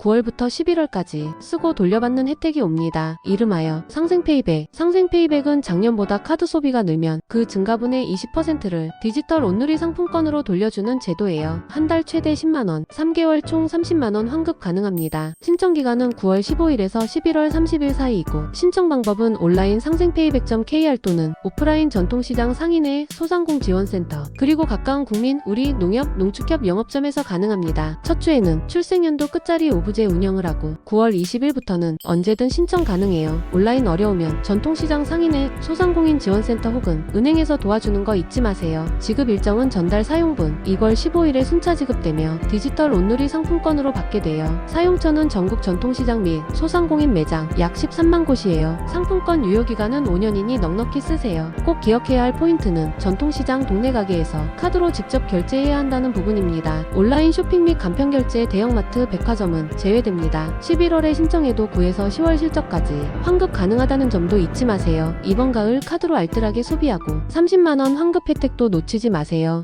9월부터 11월까지 쓰고 돌려받는 혜택이 옵니다. 이름하여 상생페이백. 상생페이백은 작년보다 카드 소비가 늘면 그 증가분의 20%를 디지털 온누리 상품권으로 돌려주는 제도예요. 한 달 최대 10만원, 3개월 총 30만원 환급 가능합니다. 신청 기간은 9월 15일에서 11월 30일 사이이고 신청 방법은 온라인 상생페이백.kr 또는 오프라인 전통시장 상인의 소상공 지원센터 그리고 가까운 국민 우리 농협 농축협 영업점에서 가능합니다. 첫 주에는 출생연도 끝자리 오부제 운영을 하고 9월 20일부터는 언제든 신청 가능해요. 온라인 어려우면 전통시장 상인의 소상공인 지원센터 혹은 은행에서 도와주는 거 잊지 마세요. 지급 일정은 전달 사용분 2월 15일에 순차 지급되며 디지털 온누리 상품권으로 받게 돼요. 사용처는 전국 전통시장 및 소상공인 매장 약 13만 곳이에요. 상품권 유효 기간은 5년이니 넉넉히 쓰세요. 꼭 기억해야 할 포인트는 전통시장 동네 가게에서 카드로 직접 결제해야 한다는 부분입니다. 온라인 쇼핑 및 간편 결제 대형마트 백화점은 제외됩니다. 11월에 신청해도 9에서 10월 실적까지 환급 가능하다는 점도 잊지 마세요. 이번 가을 카드로 알뜰하게 소비하고 30만원 환급 혜택도 놓치지 마세요.